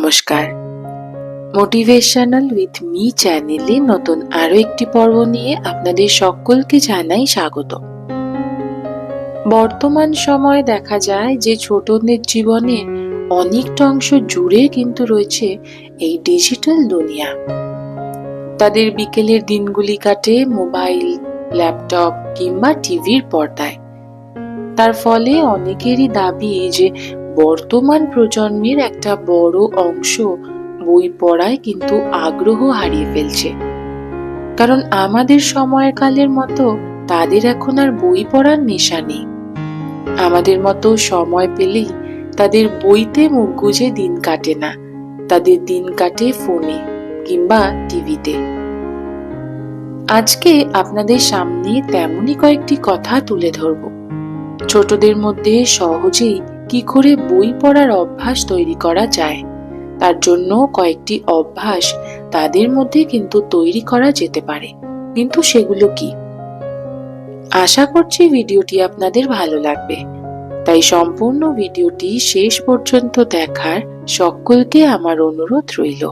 নমস্কার। Motivational with me চ্যানেলে নতুন আরও একটি পর্ব নিয়ে আপনাদের সকলকে জানাই স্বাগত। বর্তমান সময়ে দেখা যায় যে ছোটদের জীবনে অনেকটা অংশ জুড়ে কিন্তু রয়েছে এই ডিজিটাল দুনিয়া। তাদের বিকেলের দিনগুলি কাটে মোবাইল ল্যাপটপ কিংবা টিভির পর্দায়। তার ফলে অনেকেরই দাবি যে বর্তমান প্রজন্মের একটা বড় অংশ বই পড়ায় কিন্তু আগ্রহ হারিয়ে ফেলছে। কারণ আমাদের সময়কালের মতো তাদের এখন আর বই পড়ার নেশা নেই। আমাদের মতো সময় পেলেই তাদের বইতে মুখ গুজে দিন কাটে না। তাদের দিন কাটে ফোনে কিংবা টিভিতে। আজকে আপনাদের সামনে তেমনই কয়েকটি কথা তুলে ধরব। ছোটদের মধ্যে সহজেই কি করে বই পড়ার অভ্যাস তৈরি করা যায়? তার জন্য কয়েকটি অভ্যাস তাদের মধ্যে কিন্তু তৈরি করা যেতে পারে। কিন্তু সেগুলো কি? আশা করছি ভিডিওটি আপনাদের ভালো লাগবে। তাই সম্পূর্ণ ভিডিওটি শেষ পর্যন্ত দেখার সকলকে আমার অনুরোধ রইল।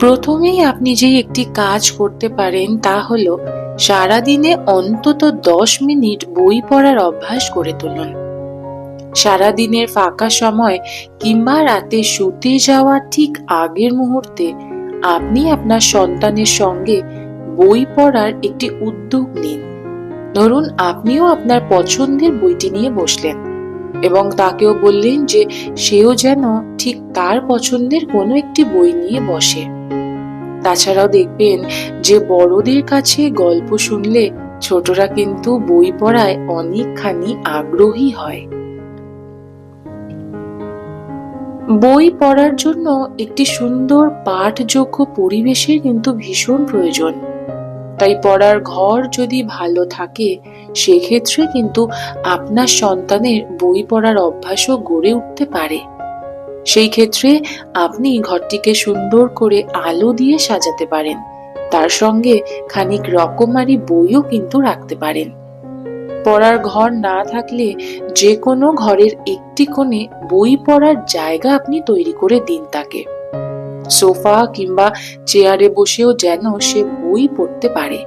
প্রথমেই আপনি যে একটি কাজ করতে পারেন তা হলো সারাদিনে অন্তত দশ মিনিট বই পড়ার অভ্যাস করে তুলুন। সারাদিনের ফাঁকা সময় কিংবা রাতে শুতে যাওয়ার ঠিক আগের মুহূর্তে আপনি আপনার সন্তানের সঙ্গে বই পড়ার একটি উদ্যোগ নিন। ধরুন, আপনিও আপনার পছন্দের বইটি নিয়ে বসলেন এবং তাকেও বললেন যে সেও যেন ঠিক তার পছন্দের কোনো একটি বই নিয়ে বসে। তাছাড়াও দেখবেন যে বড়দের কাছে গল্প শুনলে ছোটরা কিন্তু বই পড়ায় অনেকখানি আগ্রহী হয়। বই পড়ার জন্য একটি সুন্দর পাঠযোগ্য পরিবেশের কিন্তু ভীষণ প্রয়োজন। তাই পড়ার ঘর যদি ভালো থাকে, সেক্ষেত্রে কিন্তু আপনার সন্তানের বই পড়ার অভ্যাসও গড়ে উঠতে পারে। সেই ক্ষেত্রে আপনি ঘরটিকে সুন্দর করে আলো দিয়ে সাজাতে পারেন। তার সঙ্গে খানিক রকমারি বইও কিন্তু রাখতে পারেন। পড়ার ঘর না থাকলে যে কোনো ঘরের একটি কোণে বই পড়ার জায়গা আপনি তৈরি করে দিন তাকে। সোফা কিংবা চেয়ারে বসেও যেন সে বই পড়তে পারে।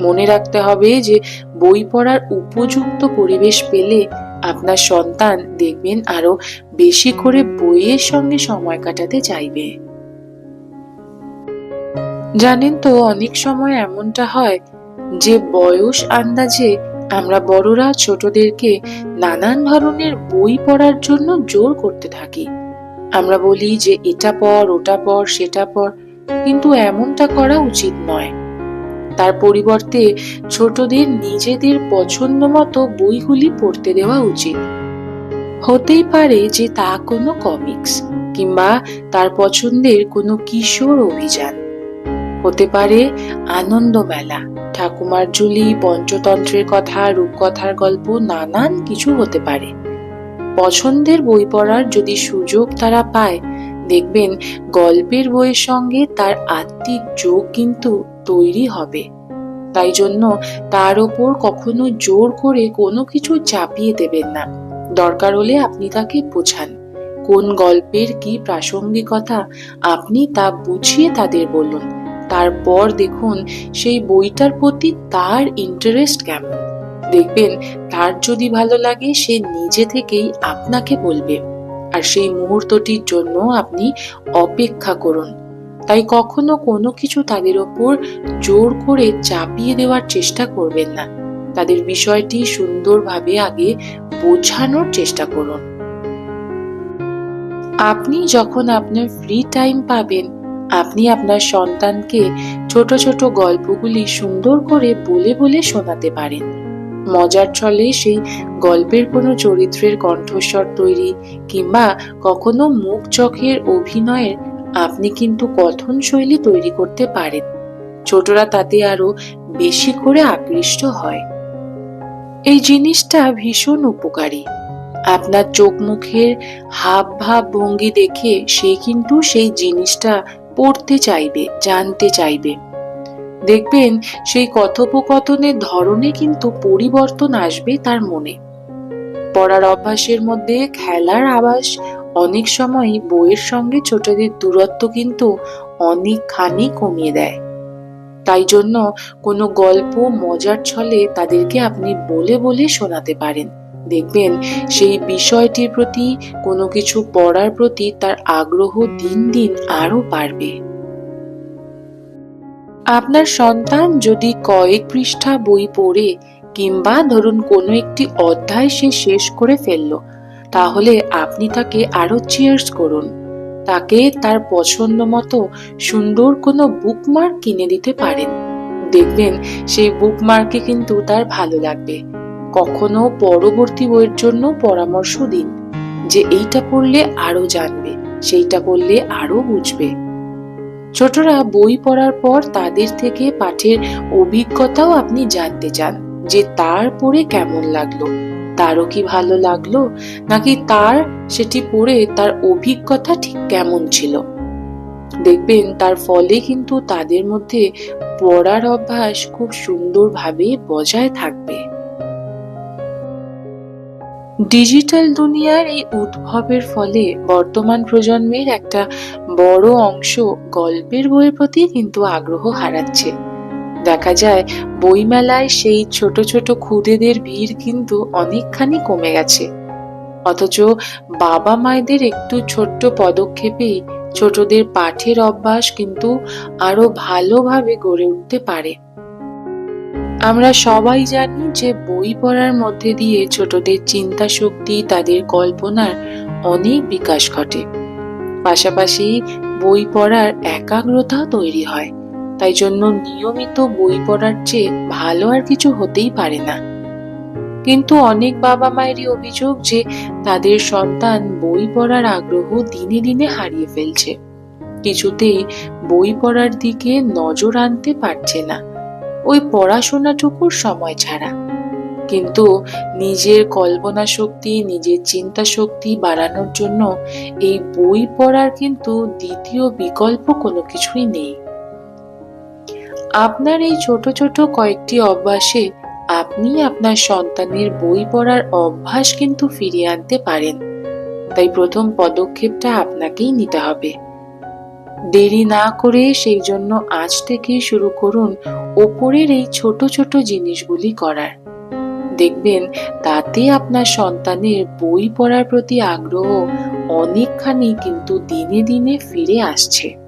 মনে রাখতে হবে যে বই পড়ার উপযুক্ত পরিবেশ পেলে আপনার সন্তান দেখবেন আরও বেশি করে বইয়ের সঙ্গে সময় কাটাতে চাইবে। জানেন তো, অনেক সময় এমনটা হয় যে, বয়স আন্দাজে আমরা বড়রা ছোটদেরকে নানান ধরনের বই পড়ার জন্য জোর করতে থাকি। আমরা বলি যে, এটা পড়, ওটা পড়, সেটা পড়। কিন্তু এমনটা করা উচিত নয়। তার পরিবর্তে ছোটদের নিজেদের পছন্দ মতো বইগুলি পড়তে দেওয়া উচিত। হতেই পারে যে তা কোনো কমিক্স কিংবা তার পছন্দের কোনো কিশোর অভিযান। হতে পারে আনন্দ মেলা ঠাকুমার ঝুলি, পঞ্চতন্ত্রের কথা, রূপকথার গল্প, নানান কিছু হতে পারে। পছন্দের বই পড়ার যদি সুযোগ তারা পায়, দেখবেন গল্পের বইয়ের সঙ্গে তার আত্মিক যোগ কিন্তু তৈরি হবে। তাই জন্য তার ওপর কখনো জোর করে কোনো কিছু চাপিয়ে দেবেন না। দরকার হলে আপনি তাকে বোঝান। কোন গল্পের কি প্রাসঙ্গিকতা আপনি তা বুঝিয়ে তাদের বলুন। তারপর দেখুন সেই বইটার প্রতি তার ইন্টারেস্ট কেমন। দেখবেন তার যদি ভালো লাগে সে নিজে থেকেই আপনাকে বলবে। আর সেই মুহূর্তটির জন্য আপনি অপেক্ষা করুন। তাই কখনো কোনো কিছু তাদের ওপর জোর করে চাপিয়ে দেওয়ার চেষ্টা করবেন না। তাদের বিষয়টি সুন্দরভাবে আগে বোঝানোর চেষ্টা করুন। আপনি যখন আপনার ফ্রি টাইম পাবেন, আপনি আপনার সন্তানকে ছোট ছোট গল্পগুলি সুন্দর করে বলে বলে শোনাতে পারেন। মজার ছলে সেই গল্পের কোনো চরিত্রের কণ্ঠস্বর তৈরি কিংবা কখনো মুখ চোখের অভিনয়ের আপনি কিন্তু কথন শৈলী তৈরি করতে পারেন। ছোটরা তাতে আরও বেশি করে আকৃষ্ট হয়। এই জিনিসটা ভীষণ উপকারী। আপনার চোখ মুখের হাব ভাব ভঙ্গি দেখে সে কিন্তু সেই জিনিসটা পড়তে চাইবে, জানতে চাইবে। দেখবেন সেই কথোপকথনের ধরনে কিন্তু পরিবর্তন আসবে তার মনে। পড়ার অভ্যাসের মধ্যে খেলার আভাস অনেক সময় বইয়ের সঙ্গে ছোটদের দূরত্ব কিন্তু অনেকখানি কমিয়ে দেয়। তাই জন্য কোনো গল্প মজার ছলে তাদেরকে আপনি বলে বলে শোনাতে পারেন। দেখবেন সেই বিষয়টির প্রতি, কোনো কিছু পড়ার প্রতি তার আগ্রহ দিন দিন আরও বাড়বে। আপনার সন্তান যদি কয়েক পৃষ্ঠা বই পড়ে কিংবা ধরুন কোনো একটি অধ্যায় সে শেষ করে ফেলল তাহলে আপনি তাকে আরও চিয়ার্স করুন। তাকে তার পছন্দ মতো সুন্দর কোনো বুকমার্ক কিনে দিতে পারেন। দেখবেন সেই বুকমার্কে কিন্তু তার ভালো লাগবে। কখনো পরবর্তী বইয়ের জন্য পরামর্শ দিন। যে এইটা পড়লে আরও জানবে, সেইটা পড়লে আরও বুঝবে। ছোটরা বই পড়ার পর তাদের থেকে পাঠের অভিজ্ঞতাও আপনি জানতে চান যে তার পড়ে কেমন লাগল। তারও কি ভালো লাগল? নাকি তার সেটি পড়ে তার অভিজ্ঞতা ঠিক কেমন ছিল? দেখবেন তার ফলে কিন্তু তাদের মধ্যে পড়ার অভ্যাস খুব সুন্দরভাবে বজায় থাকবে। ডিজিটাল দুনিয়ার এই উদ্ভবের ফলে বর্তমান প্রজন্মের একটা বড় অংশ গল্পের বইয়ের প্রতি কিন্তু আগ্রহ হারাচ্ছে। দেখা যায়, বইমেলায় সেই ছোট ছোট খুদেদের ভিড় কিন্তু অনেকখানি কমে গেছে। অথচ বাবা মায়েদের একটু ছোট্ট পদক্ষেপেই ছোটদের পাঠের অভ্যাস কিন্তু আরও ভালোভাবে গড়ে উঠতে পারে। আমরা সবাই জানি যে বই পড়ার মধ্যে দিয়ে ছোটদের চিন্তা শক্তি, তাদের কল্পনার অনেক বিকাশ ঘটে। পাশাপাশি বই পড়ার একাগ্রতা তৈরি হয়। তাই জন্য নিয়মিত বই পড়ার চেয়ে ভালো আর কিছু হতেই পারে না। কিন্তু অনেক বাবা মায়েরই অভিযোগ যে তাদের সন্তান বই পড়ার আগ্রহ দিনে দিনে হারিয়ে ফেলছে। কিছুতেই বই পড়ার দিকে নজর আনতে পারছে না। ওই পড়াশোনাটুকুর সময় ছাড়া। কিন্তু নিজের কল্পনা শক্তি, নিজের চিন্তা শক্তি বাড়ানোর জন্য এই বই পড়ার কিন্তু দ্বিতীয় বিকল্প কোনো কিছুই নেই। আপনার এই ছোট ছোট কয়েকটি অভ্যাসে আপনি আপনার সন্তানের বই পড়ার অভ্যাস কিন্তু ফিরিয়ে আনতে পারেন। তাই প্রথম পদক্ষেপটা আপনাকেই নিতে হবে। দেরি না করে সেই জন্য আজ থেকে শুরু করুন ওপরের এই ছোট ছোট জিনিসগুলি করার। দেখবেন তাতে আপনার সন্তানের বই পড়ার প্রতি আগ্রহ অনেকখানি কিন্তু দিনে দিনে ফিরে আসছে।